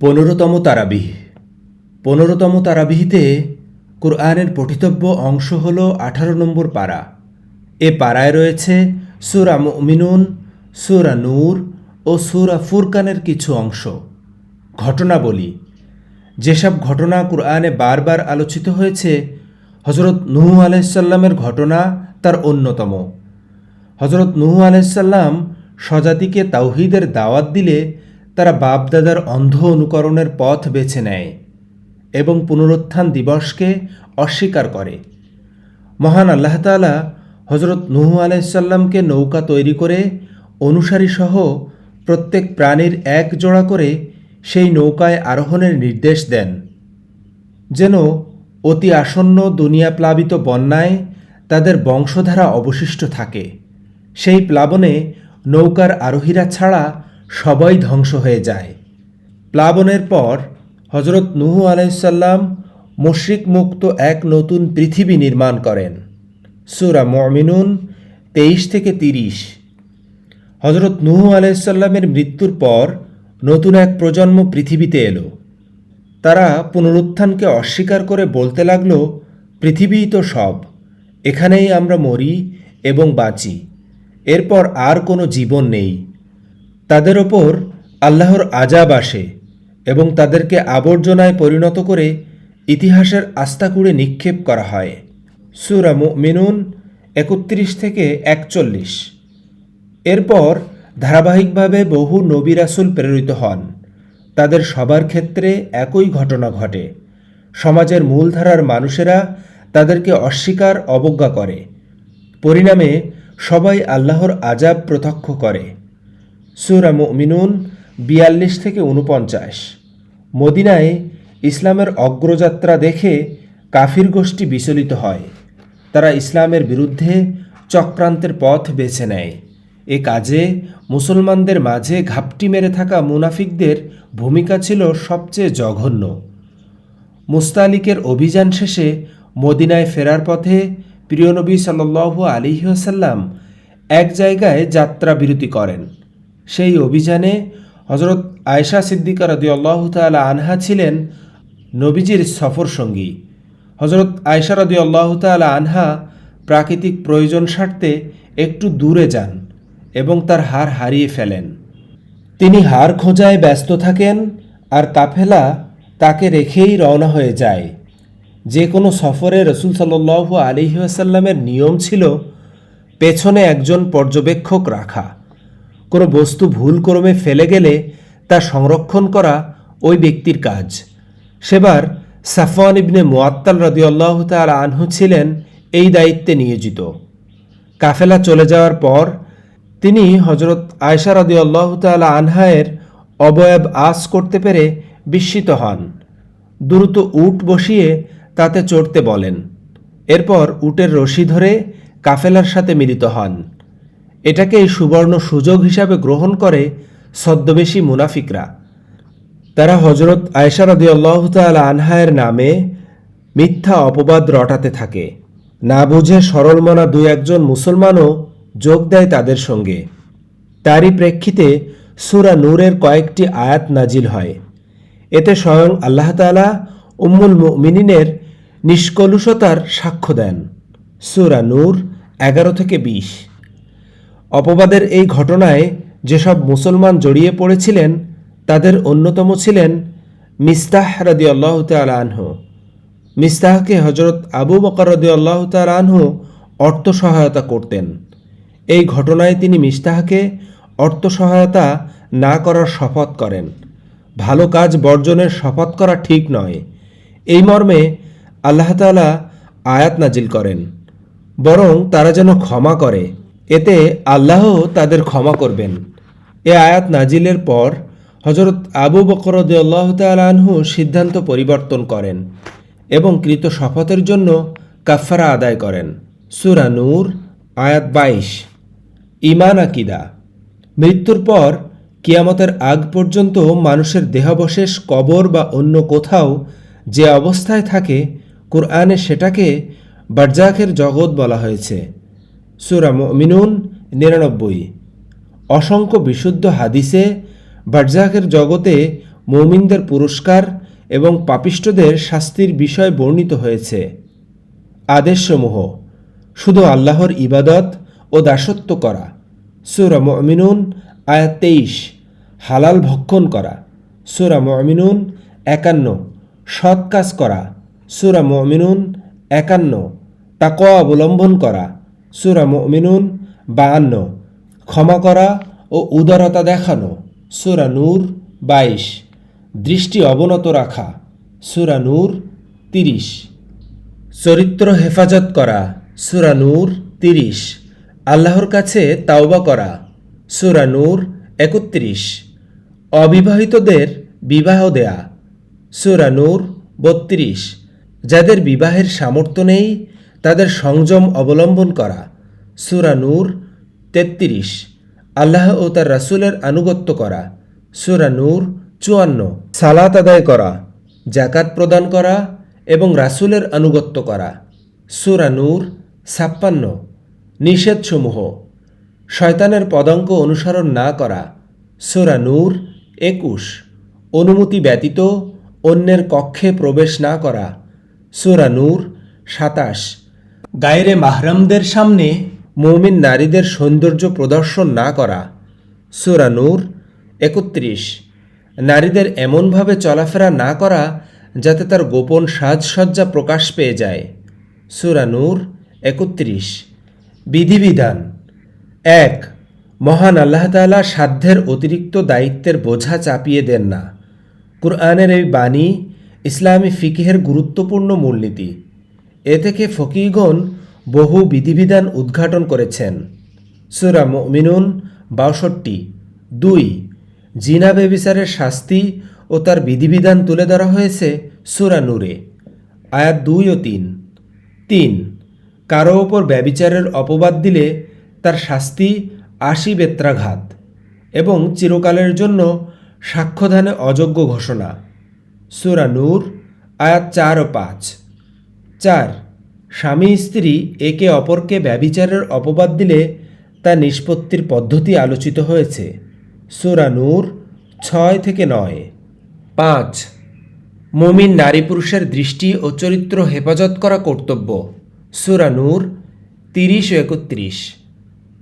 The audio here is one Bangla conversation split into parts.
পনেরোতম তারাবিহ। পনেরোতম তারাবিহিতে কোরআনের পঠিতব্য অংশ হল আঠারো নম্বর পারা। এ পাড়ায় রয়েছে সুরা মুমিনুন, সুরা নূর ও সুরা ফুরকানের কিছু অংশ। ঘটনা বলি যেসব ঘটনা কোরআনে বারবার আলোচিত হয়েছে হজরত নুহু আলাইসাল্লামের ঘটনা তার অন্যতম। হজরত নুহু আলাইসাল্লাম স্বজাতিকে তাওহিদের দাওয়াত দিলে তারা বাপদাদার অন্ধ অনুকরণের পথ বেছে নেয় এবং পুনরুত্থান দিবসকে অস্বীকার করে। মহান আল্লাহ তাআলা হজরত নুহু আলাইসাল্লামকে নৌকা তৈরি করে অনুসারী সহ প্রত্যেক প্রাণীর এক জোড়া করে সেই নৌকায় আরোহণের নির্দেশ দেন, যেন অতি আসন্ন দুনিয়া প্লাবিত বন্যায় তাদের বংশধারা অবশিষ্ট থাকে। সেই প্লাবনে নৌকার আরোহীরা ছাড়া সবাই ধ্বংস হয়ে যায়। প্লাবনের পর হজরত নুহু আলাইসাল্লাম মুশরিক মুক্ত এক নতুন পৃথিবী নির্মাণ করেন। সুরা মমিনুন তেইশ থেকে তিরিশ। হজরত নুহু আলাইসাল্লামের মৃত্যুর পর নতুন এক প্রজন্ম পৃথিবীতে এলো। তারা পুনরুত্থানকে অস্বীকার করে বলতে লাগল, পৃথিবীই তো সব, এখানেই আমরা মরি এবং বাঁচি। এরপর আর কোনো জীবন নেই। তাদের ওপর আল্লাহর আজাব আসে এবং তাদেরকে আবর্জনায় পরিণত করে ইতিহাসের আস্তাকুড়ে নিক্ষেপ করা হয়। সুরা মিনুন একত্রিশ থেকে একচল্লিশ। এরপর ধারাবাহিকভাবে বহু নবী রাসুল প্রেরিত হন। তাদের সবার ক্ষেত্রে একই ঘটনা ঘটে। সমাজের মূলধারার মানুষেরা তাদেরকে অস্বীকার, অবজ্ঞা করে। পরিণামে সবাই আল্লাহর আজাব প্রত্যক্ষ করে। সুরা মিনুন বিয়াল্লিশ থেকে উনপঞ্চাশ মদিনায় ইসলামের অগ্রযাত্রা দেখে কাফির গোষ্ঠী বিচলিত হয়। তারা ইসলামের বিরুদ্ধে চক্রান্তের পথ বেছে নেয়। এ কাজে মুসলমানদের মাঝে ঘাপটি মেরে থাকা মুনাফিকদের ভূমিকা ছিল সবচেয়ে জঘন্য। মুস্তালিকের অভিযান শেষে মদিনায় ফেরার পথে প্রিয়নবী সাল্লু আলিহাসাল্লাম এক জায়গায় যাত্রা বিরতি করেন। সেই অভিযানে হজরত আয়সা সিদ্দিকা রদি আল্লাহ তালা আনহা ছিলেন নবীজির সফর সঙ্গী হজরত আয়সা রদি আল্লাহ তালা আনহা প্রাকৃতিক প্রয়োজন স্বার্থে একটু দূরে যান এবং তার হার হারিয়ে ফেলেন। তিনি হার খোঁজায় ব্যস্ত থাকেন আর কাফেলা তাকে রেখেই রওনা হয়ে যায়। যে কোনো সফরে রসুল সাল্লু আলিহাসাল্লামের নিয়ম ছিল পেছনে একজন পর্যবেক্ষক রাখা। কোনো বস্তু ভুল ক্রমে ফেলে গেলে তা সংরক্ষণ করা ওই ব্যক্তির কাজ। সেবার সাফওয়ান ইবনে মোয়াত্তাল রদিয়াল্লাহ তাল আনহু ছিলেন এই দায়িত্বে নিয়োজিত। কাফেলা চলে যাওয়ার পর তিনি হজরত আয়সা রদিয়াল্লাহ তাল আনহায়ের অবয়ব আস করতে পেরে বিস্মিত হন। দ্রুত উট বসিয়ে তাতে চড়তে বলেন। এরপর উটের রশি ধরে কাফেলার সাথে মিলিত হন। এটাকেই সুবর্ণ সুযোগ হিসাবে গ্রহণ করে ছদ্মবেশী মুনাফিকরা। তারা হজরত আয়সা রদি আল্লাহ আনহায়ের নামে মিথ্যা অপবাদ রটাতে থাকে। না বুঝে সরলমনা দু একজন মুসলমানও যোগ দেয় তাদের সঙ্গে। তারই প্রেক্ষিতে সুরা নূরের কয়েকটি আয়াত নাজিল হয়। এতে স্বয়ং আল্লাহ তালা উম্মুল মিনিনের নিষ্কলুষতার সাক্ষ্য দেন। সুরা নূর এগারো থেকে বিশ। অপবাদের এই ঘটনায় যেসব মুসলমান জড়িয়ে পড়েছিলেন, তাদের অন্যতম ছিলেন মিস্তাহ রদি আল্লাহ আনহু। মিস্তাহকে হজরত আবু বকর রদি আল্লাহ আনহু অর্থ সহায়তা করতেন। এই ঘটনায় তিনি মিস্তাহকে অর্থ সহায়তা না করার শপথ করেন। ভালো কাজ বর্জনের শপথ করা ঠিক নয়। এই মর্মে আল্লাহ তালা আয়াত নাজিল করেন। বরং তারা যেন ক্ষমা করে। এতে আল্লাহ তাদের ক্ষমা করবেন। এ আয়াত নাজিলের পর হজরত আবু বকরদ আল্লাহ আনহু সিদ্ধান্ত পরিবর্তন করেন এবং কৃত শপথের জন্য কাফারা আদায় করেন। সুরা নূর, আয়াত বাইশ। ইমান আকিদা। মৃত্যুর পর কিয়ামতের আগ পর্যন্ত মানুষের দেহাবশেষ কবর বা অন্য কোথাও যে অবস্থায় থাকে, কোরআনে সেটাকে বারজাকের জগৎ বলা হয়েছে। সুরা মিনুন নিরানব্বই। অসংখ্য বিশুদ্ধ হাদিসে বারজাকের জগতে মৌমিনদের পুরস্কার এবং পাপিষ্টদের শাস্তির বিষয় বর্ণিত হয়েছে। আদেশসমূহ, শুধু আল্লাহর ইবাদত ও দাসত্ব করা। সুরা মমিনুন আয়াত তেইশ, হালাল ভক্ষণ করা। সুরা মমিনুন একান্ন, সৎ কাজ করা। সুরা মমিনুন একান্ন, তাকওয়া অবলম্বন করা। সুরা মমিনুন বায়ান্ন। ক্ষমা করা ও উদারতা দেখানো। সুরা নূর বাইশ। দৃষ্টি অবনত রাখা। সুরা নূর তিরিশ। চরিত্র হেফাজত করা। সুরা নূর তিরিশ। আল্লাহর কাছে তাওবা করা। সুরা নূর একত্রিশ। অবিবাহিতদের বিবাহ দেয়া। সুরা নূর বত্রিশ। যাদের বিবাহের সামর্থ্য নেই তাদের সংযম অবলম্বন করা। সুরা নূর তেত্রিশ। আল্লাহ ও তার রাসূলের আনুগত্য করা। সুরা নূর চুয়ান্ন। সালাত আদায় করা জাকাত প্রদান করা এবং রাসূলের আনুগত্য করা। সুরা নূর ছাপ্পান্ন। নিষেধসমূহ। শয়তানের পদাঙ্ক অনুসরণ না করা। সুরা নূর একুশ। অনুমতি ব্যতীত অন্যের কক্ষে প্রবেশ না করা। সুরা নূর সাতাশ। গায়রে মাহরামদের সামনে মৌমিন নারীদের সৌন্দর্য প্রদর্শন না করা। সুরা নূর একত্রিশ। নারীদের এমনভাবে চলাফেরা না করা যাতে তার গোপন সাজসজ্জা প্রকাশ পেয়ে যায়। সুরা নূর একত্রিশ। বিধিবিধান। এক, মহান আল্লাহ তাআলা সাধ্যের অতিরিক্ত দায়িত্বের বোঝা চাপিয়ে দেন না। কুরআনের এই বাণী ইসলামী ফিকিহের গুরুত্বপূর্ণ মূলনীতি। এ থেকে ফকিগণ বহু বিধিবিধান উদ্ঘাটন করেছেন। সুরা মিনুন বাষট্টি। দুই, জিনা বেবিচারের শাস্তি ও তার বিধিবিধান তুলে ধরা হয়েছে সুরা নূরে। আয়াত দুই ও তিন। তিন, কারও ওপর ব্যবিচারের অপবাদ দিলে তার শাস্তি আশি বেত্রাঘাত এবং চিরকালের জন্য সাক্ষ্যদানে অযোগ্য ঘোষণা। সুরা নূর, আয়াত চার ও পাঁচ। চার, স্বামী স্ত্রী একে অপরকে ব্যবিচারের অপবাদ দিলে তা নিষ্পত্তির পদ্ধতি আলোচিত হয়েছে। সুরা নূর ছয় থেকে নয়। পাঁচ, মুমিন নারী পুরুষের দৃষ্টি ও চরিত্র হেফাজত করা কর্তব্য। সুরা নূর তিরিশ ও একত্রিশ।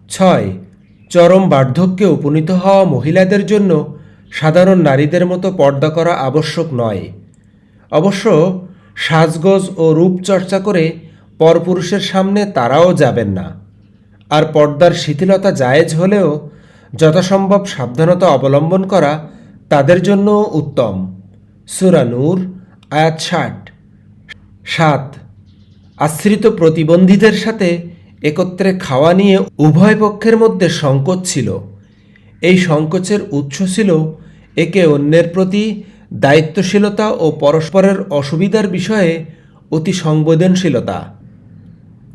ছয়, চরম বার্ধক্যে উপনীত হওয়া মহিলাদের জন্য সাধারণ নারীদের মতো পর্দা করা আবশ্যক নয়। অবশ্য সাজগোজ ও রূপচর্চা করে পরপুরুষের সামনে তারাও যাবেন না। আর পর্দার শিথিলতা জায়েজ হলেও যথাসম্ভব সাবধানতা অবলম্বন করা তাদের জন্য উত্তম। সুরানুর আয়াত ষাট। সাত, আশ্রিত প্রতিবন্ধীদের সাথে একত্রে খাওয়া নিয়ে উভয় পক্ষের মধ্যে সংকোচ ছিল। এই সংকোচের উৎস ছিল একে অন্যের প্রতি দায়িত্বশীলতা ও পরস্পরের অসুবিধার বিষয়ে অতি সংবেদনশীলতা।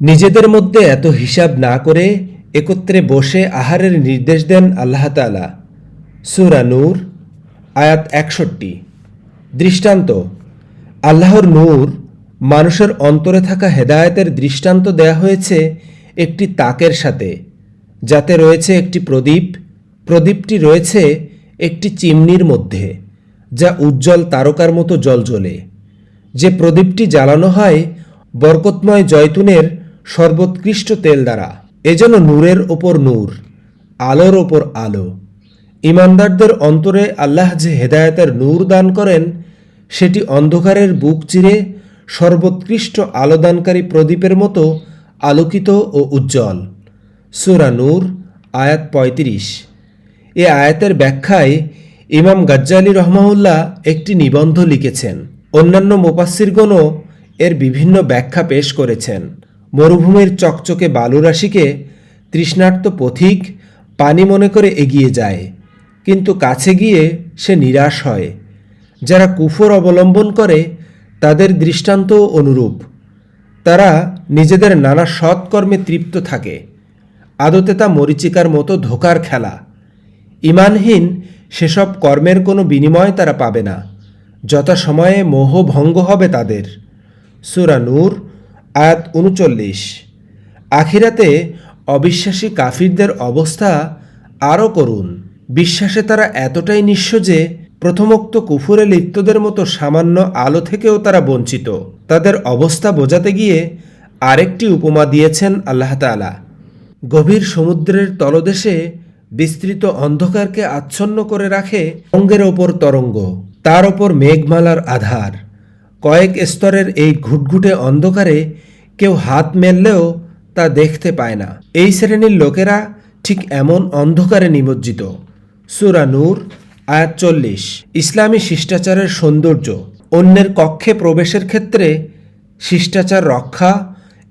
নিজেদের মধ্যে এত হিসাব না করে একত্রে বসে আহারের নির্দেশ দেন আল্লাহ তালা সুরা নূর, আয়াত একষট্টি। দৃষ্টান্ত, আল্লাহর নূর মানুষের অন্তরে থাকা হেদায়েতের দৃষ্টান্ত দেয়া হয়েছে একটি তাকের সাথে, যাতে রয়েছে একটি প্রদীপ, প্রদীপটি রয়েছে একটি চিমনির মধ্যে। যা উজ্জ্বল তারকার মতো জ্বলজ্বলে যে প্রদীপটি জ্বালানো হয় বরকতময় জয়তুনের সর্বোৎকৃষ্ট তেল দ্বারা এজন্য নূরের ওপর নূর, আলোর ওপর আলো। ইমানদারদের অন্তরে আল্লাহ যে হেদায়েতের নূর দান করেন, সেটি অন্ধকারের বুক চিরে সর্বোৎকৃষ্ট আলোদানকারী প্রদীপের মতো আলোকিত ও উজ্জ্বল। সুরা নূর, আয়াত পঁয়ত্রিশ। এ আয়াতের ব্যাখ্যায় ইমাম গাজ্জালি রহমাউল্লাহ একটি নিবন্ধ লিখেছেন। অন্যান্য মোপাসিরগণও এর বিভিন্ন ব্যাখ্যা পেশ করেছেন। মরুভূমির চকচকে বালুরাশিকে তৃষ্ণার্ত পথিক পানি মনে করে এগিয়ে যায়, কিন্তু কাছে গিয়ে সে নিরাশ হয়। যারা কুফর অবলম্বন করে, তাদের দৃষ্টান্ত অনুরূপ। তারা নিজেদের নানা সৎকর্মে তৃপ্ত থাকে। আদতে তা মরিচিকার মতো ধোকার খেলা। ইমানহীন সেসব কর্মের কোনো বিনিময় তারা পাবে না। যথাসময়ে মোহ ভঙ্গ হবে তাদের। সুরা নূর, আয়াত উনচল্লিশ। আখিরাতে অবিশ্বাসী কাফিরদের অবস্থা আরও করুন। বিশ্বাসে তারা এতটাই নিঃস্ব যে প্রথমোক্ত কুফুরে লিপ্তদের মতো সামান্য আলো থেকেও তারা বঞ্চিত। তাদের অবস্থা বোঝাতে গিয়ে আরেকটি উপমা দিয়েছেন আল্লাহ তাআলা। গভীর সমুদ্রের তলদেশে বিস্তৃত অন্ধকারকে আচ্ছন্ন করে রাখে অঙ্গের ওপর তরঙ্গ, তার ওপর মেঘমালার আধার। কয়েক স্তরের এই ঘুটঘুটে অন্ধকারে কেউ হাত মেললেও তা দেখতে পায় না। এই শ্রেণির লোকেরা ঠিক এমন অন্ধকারে নিমজ্জিত। সুরা নূর, আয়াত চল্লিশ। ইসলামী শিষ্টাচারের সৌন্দর্য, অন্যের কক্ষে প্রবেশের ক্ষেত্রে শিষ্টাচার রক্ষা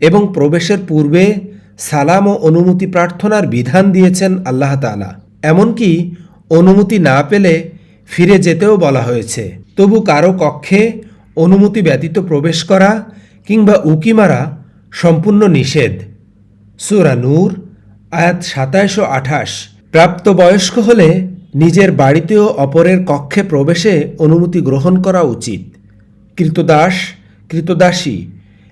এবং প্রবেশের পূর্বে সালাম ও অনুমতি প্রার্থনার বিধান দিয়েছেন আল্লাহ তাআলা। এমনকি অনুমতি না পেলে ফিরে যেতেও বলা হয়েছে। তবু কারও কক্ষে অনুমতি ব্যতীত প্রবেশ করা কিংবা উকি মারা সম্পূর্ণ নিষেধ। সুরা নূর, আয়াত সাতাশ ও আঠাশ প্রাপ্তবয়স্ক হলে নিজের বাড়িতেও অপরের কক্ষে প্রবেশে অনুমতি গ্রহণ করা উচিত। কৃতদাস, কৃতদাসী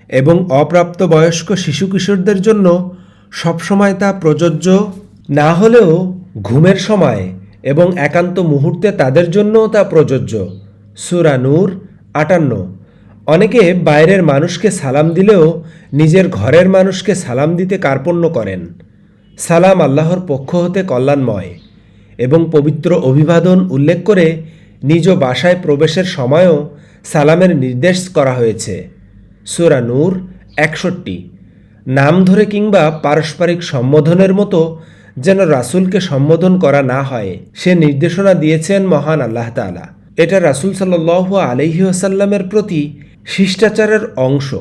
এবং অপ্রাপ্তবয়স্ক শিশু কিশোরদের জন্য সবসময় তা প্রযোজ্য, না হলেও ঘুমের সময় এবং একান্ত মুহূর্তে তাদের জন্যও তা প্রযোজ্য। সুরা নূর আটান্ন। অনেকে বাইরের মানুষকে সালাম দিলেও নিজের ঘরের মানুষকে সালাম দিতে কার্পণ্য করেন। সালাম আল্লাহর পক্ষ হতে কল্যাণময় এবং পবিত্র অভিবাদন উল্লেখ করে নিজ বাসায় প্রবেশের সময়ও সালামের নির্দেশ করা হয়েছে। সুরা নূর একষট্টি। নাম ধরে কিংবা পারস্পরিক সম্বোধনের মতো যেন রাসূলকে সম্বোধন করা না হয়, সে নির্দেশনা দিয়েছেন মহান আল্লাহ তাআলা। এটা রাসূল সাল্লাল্লাহু আলাইহি ওয়াসাল্লামের প্রতি শিষ্টাচারের অংশ।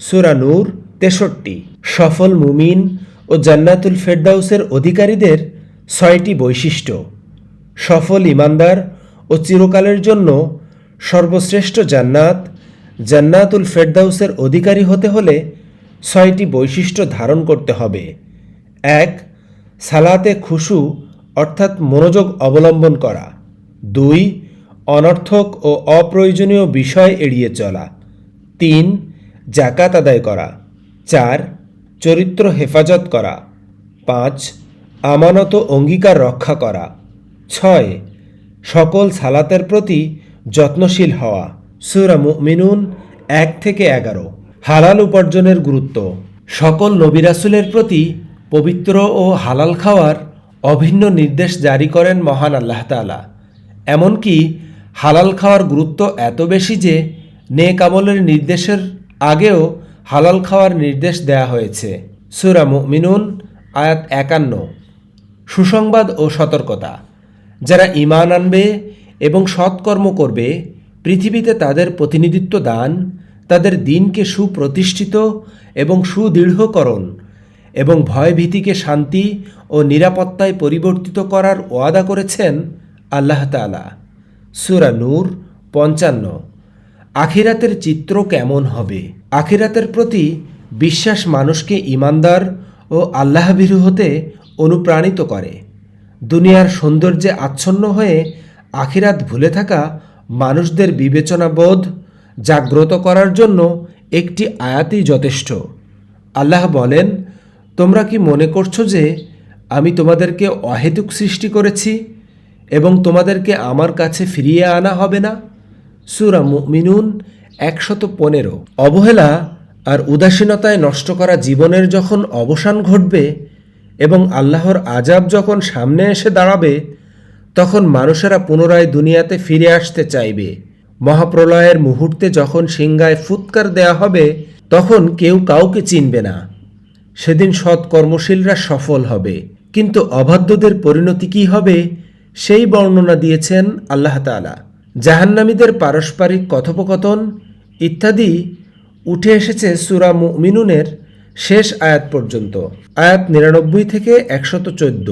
সুরা নূর তেষট্টি। সফল মুমিন ও জান্নাতুল ফেরদাউসের অধিকারীদের ছয়টি বৈশিষ্ট্য। সফল ইমানদার ও চিরকালের জন্য সর্বশ্রেষ্ঠ জান্নাত। জান্নাতুল ফেরদাউসের অধিকারী হতে হলে ছয়টি বৈশিষ্ট্য ধারণ করতে হবে। এক, সালাতে খুশু, অর্থাৎ মনোযোগ অবলম্বন করা। দুই, অনর্থক ও অপ্রয়োজনীয় বিষয় এড়িয়ে চলা। তিন জাকাত আদায় করা। চার, চরিত্র হেফাজত করা। পাঁচ, আমানত অঙ্গীকার রক্ষা করা। ছয়, সকল সালাতের প্রতি যত্নশীল হওয়া। সুরা মিনুন এক থেকে এগারো। হালাল উপার্জনের গুরুত্ব। সকল নবিরাসুলের প্রতি পবিত্র ও হালাল খাওয়ার অভিন্ন নির্দেশ জারি করেন মহান আল্লাহ তাআলা। এমনকি হালাল খাওয়ার গুরুত্ব এত বেশি যে নেক আমলের নির্দেশের আগেও হালাল খাওয়ার নির্দেশ দেয়া হয়েছে। সুরা মিনুন আয়াত একান্ন। সুসংবাদ ও সতর্কতা। যারা ইমান আনবে এবং সৎকর্ম করবে, পৃথিবীতে তাদের প্রতিনিধিত্ব দান তাদের দিনকে সুপ্রতিষ্ঠিত এবং সুদৃঢ়করণ এবং ভয়ভীতিকে শান্তি ও নিরাপত্তায় পরিবর্তিত করার ওয়াদা করেছেন আল্লাহ তাআলা। সুরা নূর পঞ্চান্ন। আখিরাতের চিত্র কেমন হবে? আখিরাতের প্রতি বিশ্বাস মানুষকে ইমানদার ও আল্লাহভীরু হতে অনুপ্রাণিত করে। দুনিয়ার সৌন্দর্যে আচ্ছন্ন হয়ে আখিরাত ভুলে থাকা মানুষদের বিবেচনাবোধ জাগ্রত করার জন্য একটি আয়াতই যথেষ্ট। আল্লাহ বলেন, তোমরা কি মনে করছ যে আমি তোমাদেরকে অহেতুক সৃষ্টি করেছি এবং তোমাদেরকে আমার কাছে ফিরিয়ে আনা হবে না? সুরা মিনুন একশত পনেরো। অবহেলা আর উদাসীনতায় নষ্ট করা জীবনের যখন অবসান ঘটবে এবং আল্লাহর আজাব যখন সামনে এসে দাঁড়াবে, তখন মানুষেরা পুনরায় দুনিয়াতে ফিরে আসতে চাইবে। মহাপ্রলয়ের মুহূর্তে যখন সিংগায় ফুৎকার দেয়া হবে, তখন কেউ কাউকে চিনবে না। সেদিন সৎ কর্মশীলরা সফল হবে। কিন্তু অবাধ্যদের পরিণতি কি হবে, সেই বর্ণনা দিয়েছেন আল্লাহ তাআলা। জাহান্নামীদের পারস্পরিক কথোপকথন ইত্যাদি উঠে এসেছে সুরা মিনুনের শেষ আয়াত পর্যন্ত, আয়াত নিরানব্বই থেকে একশত চোদ্দ।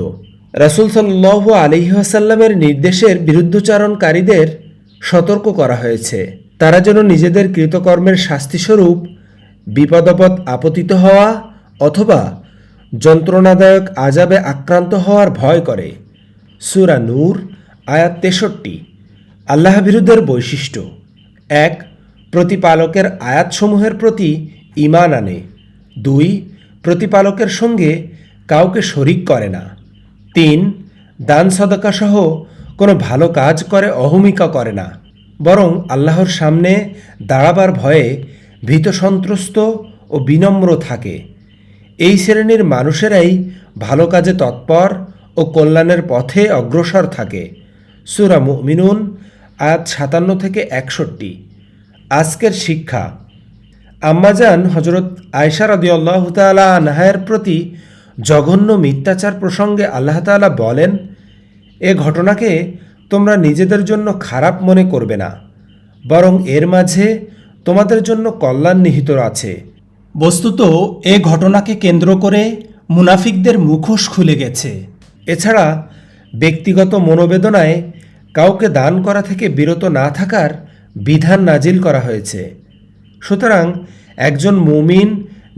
রাসুল সাল্লাহ আলিহাসাল্লামের নির্দেশের বিরুদ্ধচারণকারীদের সতর্ক করা হয়েছে। তারা যেন নিজেদের কৃতকর্মের শাস্তিস্বরূপ বিপদপদ আপতিত হওয়া অথবা যন্ত্রণাদায়ক আজাবে আক্রান্ত হওয়ার ভয় করে। সুরা নূর, আয়াত তেষট্টি। আল্লাহ বিরুদ্ধের বৈশিষ্ট্য। এক, প্রতিপালকের আয়াতসমূহের প্রতি ঈমান আনে। দুই, প্রতিপালকের সঙ্গে কাউকে শরিক করে না। তিন, দান সদকাসহ কোনো ভালো কাজ করে, অহমিকা করে না। বরং আল্লাহর সামনে দাঁড়াবার ভয়ে ভীত সন্ত্রস্ত ও বিনম্র থাকে। এই শ্রেণির মানুষেরাই ভালো কাজে তৎপর ও কল্যাণের পথে অগ্রসর থাকে। সুরা মুমিনুন, আয়াত সাতান্ন থেকে একষট্টি। আজকের শিক্ষা। আম্মাজান হজরত আয়সা রাদিয়াল্লাহু তাআলা আনহায়ের প্রতি জঘন্য মিথ্যাচার প্রসঙ্গে আল্লাহ তাআলা বলেন এ ঘটনাকে তোমরা নিজেদের জন্য খারাপ মনে করবে না, বরং এর মাঝে তোমাদের জন্য কল্যাণ নিহিত আছে। বস্তুত, এ ঘটনাকে কেন্দ্র করে মুনাফিকদের মুখোশ খুলে গেছে। এছাড়া, ব্যক্তিগত মনোবেদনায় কাউকে দান করা থেকে বিরত না থাকার বিধান নাজিল করা হয়েছে। সুতরাং, একজন মুমিন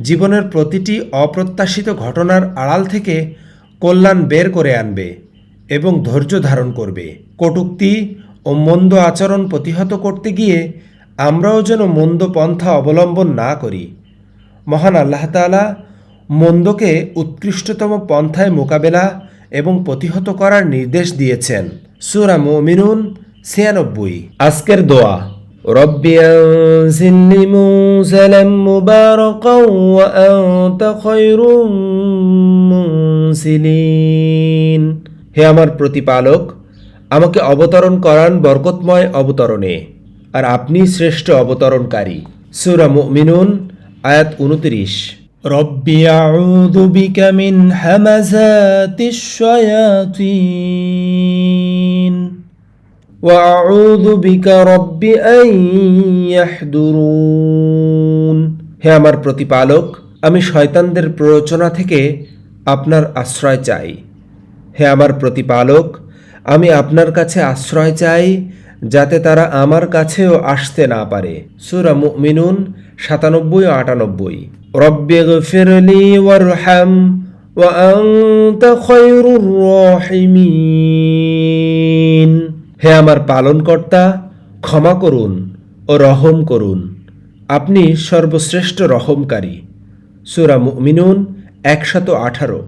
জীবনের প্রতিটি অপ্রত্যাশিত ঘটনার আড়াল থেকে কল্যাণ বের করে আনবে। এবং ধৈর্য ধারণ করবে কটুক্তি ও মন্দ আচরণ প্রতিহত করতে গিয়ে আমরাও যেন মন্দ পন্থা অবলম্বন না করি মহান আল্লাহ তাআলা মন্দকে উৎকৃষ্টতম পন্থায় মোকাবেলা এবং প্রতিহত করার নির্দেশ দিয়েছেন সুরা মুমিনুন ছিয়ানব্বই আজকের দোয়া رب أنزلني منزلا مباركا وأنت خير منزلين হে আমার প্রতিপালক আমাকে অবতরণ করান বরকতময় অবতরণে আর আপনি শ্রেষ্ঠ অবতরণকারী। সুরা মিনুন আয়াত উনত্রিশ রব্বি আউযু বিকা মিন হামাযাতিশ শায়াতিন ওয়া আউযু বিকা রব্বি আন ইয়াহদুরুন। হে আমার প্রতিপালক আমি শয়তানদের প্ররোচনা থেকে আপনার আশ্রয় চাই। হে আমার প্রতিপালক আমি আপনার কাছে আশ্রয় চাই যাতে তারা আমার কাছেও আসতে না পারে সুরা মুমিনুন সাতানব্বই ও আটানব্বই রব্বে গফিরলি ওয়ারহাম وأنت خير الراحمين হে আমার পালনকর্তা ক্ষমা করুন ও রহম করুন আপনি সর্বশ্রেষ্ঠ রহমকারী সুরা মুমিনুন একশত আঠারো